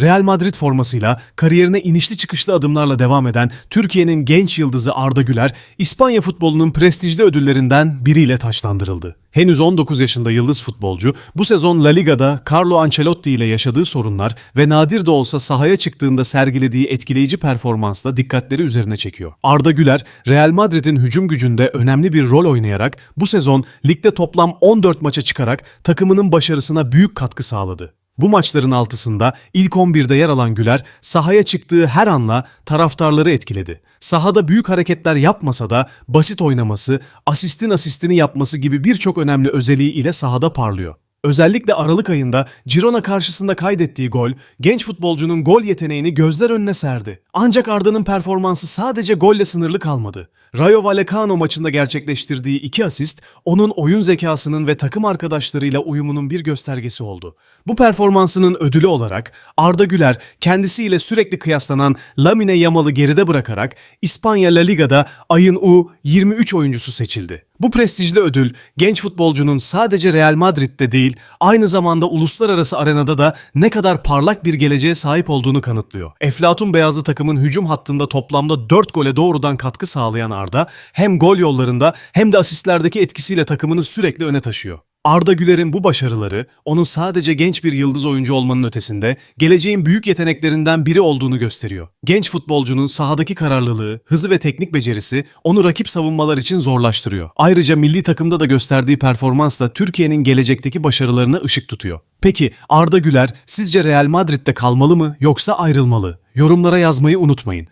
Real Madrid formasıyla kariyerine inişli çıkışlı adımlarla devam eden Türkiye'nin genç yıldızı Arda Güler, İspanya futbolunun prestijli ödüllerinden biriyle taçlandırıldı. Henüz 19 yaşında yıldız futbolcu bu sezon La Liga'da Carlo Ancelotti ile yaşadığı sorunlar ve nadir de olsa sahaya çıktığında sergilediği etkileyici performansla dikkatleri üzerine çekiyor. Arda Güler, Real Madrid'in hücum gücünde önemli bir rol oynayarak bu sezon ligde toplam 14 maça çıkarak takımının başarısına büyük katkı sağladı. Bu maçların altısında ilk 11'de yer alan Güler sahaya çıktığı her anla taraftarları etkiledi. Sahada büyük hareketler yapmasa da basit oynaması, asistin asistini yapması gibi birçok önemli özelliği ile sahada parlıyor. Özellikle Aralık ayında Girona karşısında kaydettiği gol, genç futbolcunun gol yeteneğini gözler önüne serdi. Ancak Arda'nın performansı sadece golle sınırlı kalmadı. Rayo Vallecano maçında gerçekleştirdiği iki asist, onun oyun zekasının ve takım arkadaşlarıyla uyumunun bir göstergesi oldu. Bu performansının ödülü olarak Arda Güler kendisiyle sürekli kıyaslanan Lamine Yamal'ı geride bırakarak İspanya La Liga'da ayın U23 oyuncusu seçildi. Bu prestijli ödül genç futbolcunun sadece Real Madrid'de değil, aynı zamanda uluslararası arenada da ne kadar parlak bir geleceğe sahip olduğunu kanıtlıyor. Eflatun Beyazlı takımın hücum hattında toplamda 4 gole doğrudan katkı sağlayan Arda, hem gol yollarında hem de asistlerdeki etkisiyle takımını sürekli öne taşıyor. Arda Güler'in bu başarıları onun sadece genç bir yıldız oyuncu olmanın ötesinde geleceğin büyük yeteneklerinden biri olduğunu gösteriyor. Genç futbolcunun sahadaki kararlılığı, hızı ve teknik becerisi onu rakip savunmalar için zorlaştırıyor. Ayrıca milli takımda da gösterdiği performansla Türkiye'nin gelecekteki başarılarına ışık tutuyor. Peki Arda Güler sizce Real Madrid'de kalmalı mı yoksa ayrılmalı? Yorumlara yazmayı unutmayın.